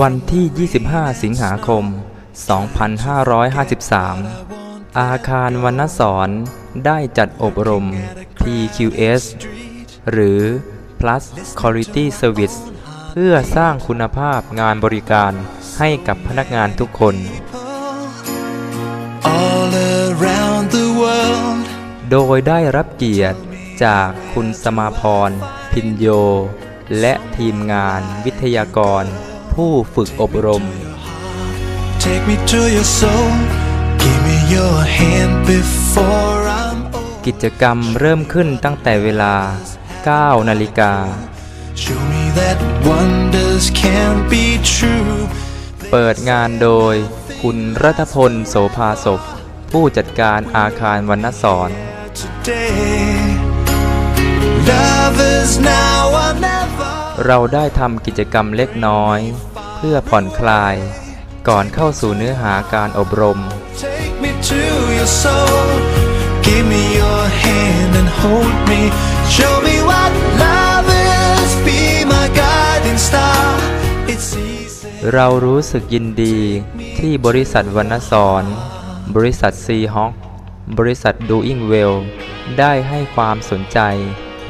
วันที่ 25 สิงหาคม 2553 อาคารวรรณสอนได้จัดอบรม PQS หรือ Plus Quality Service เพื่อสร้างคุณภาพงานบริการให้กับพนักงานทุกคน all around the world. โดยได้รับเกียรติจากคุณสมาพร พินโย และทีมงานวิทยากร ผู้ฝึกอบรม Take me to your soul. Give me your hand before I'm old. กิจกรรมเริ่มขึ้นตั้งแต่เวลา 9 นาฬิกา Show me that wonders can be true. เปิดงานโดย คุณรัฐพลโสภาศพ ผู้จัดการอาคารวรรณสอน Today, lovers now or never. เราได้ทำกิจกรรมเล็กน้อย เพื่อผ่อนคลาย ก่อนเข้าสู่เนื้อหาการอบรม Take me to your soul. Give me your hand and hold me. Show me what love is. Be my guiding star. It's easy. เรารู้สึกยินดีที่บริษัทวรรณสอนบริษัทซีฮอคบริษัท Doing Well ได้ให้ความสนใจ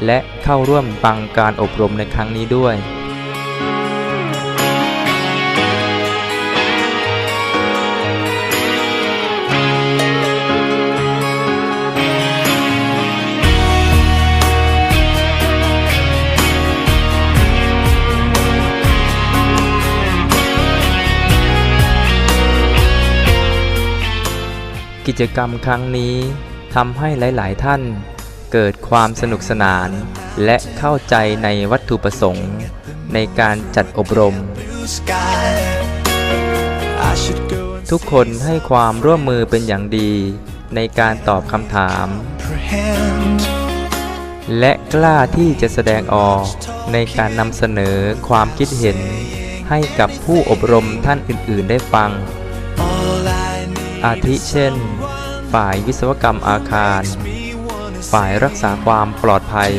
และเข้าร่วมฟังการอบรมในครั้งนี้ด้วย กิจกรรมครั้งนี้ทำให้หลาย ๆ ท่าน เกิดความสนุกสนาน และเข้าใจในวัตถุประสงค์ ในการจัดอบรม ทุกคนให้ความร่วมมือเป็นอย่างดี ในการตอบคำถาม และกล้าที่จะแสดงออกในการนำเสนอความคิดเห็น ให้กับผู้อบรมท่านอื่น ๆ ได้ฟัง อาทิเช่น ฝ่ายวิศวกรรมอาคาร ฝ่ายรักษาความปลอดภัย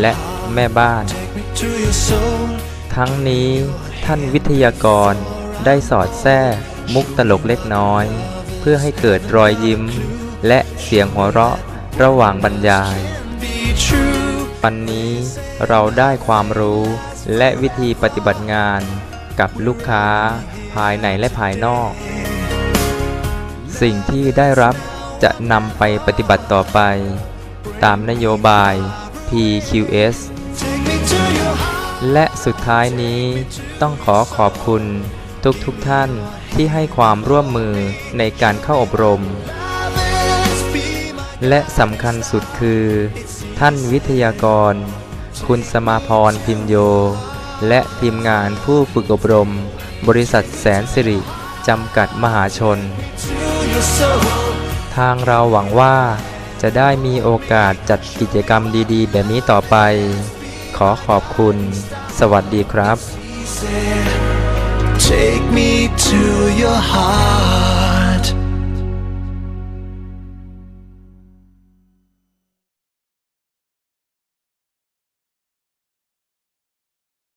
และแม่บ้าน ทั้งนี้ท่านวิทยากรได้สอดแทรกมุกตลกเล็กน้อย เพื่อให้เกิดรอยยิ้ม และเสียงหัวเราะระหว่างบรรยาย วันนี้เราได้ความรู้และวิธีปฏิบัติงานกับลูกค้าภายในและภายนอก สิ่งที่ได้รับจะนำไปปฏิบัติต่อไป ตามนโยบาย PQS และสุดท้ายนี้ต้องขอขอบคุณทุกทุกท่านที่ให้ความร่วมมือในการเข้าอบรม และสำคัญสุดคือ ท่านวิทยากร คุณสมาพรพิมโย และทีมงานผู้ฝึกอบรม บริษัทแสนสิริจำกัดมหาชน ทางเราหวังว่า จะได้มีโอกาสจัดกิจกรรมดีๆ แบบนี้ต่อไป ขอขอบคุณ สวัสดีครับ Take me to your heart.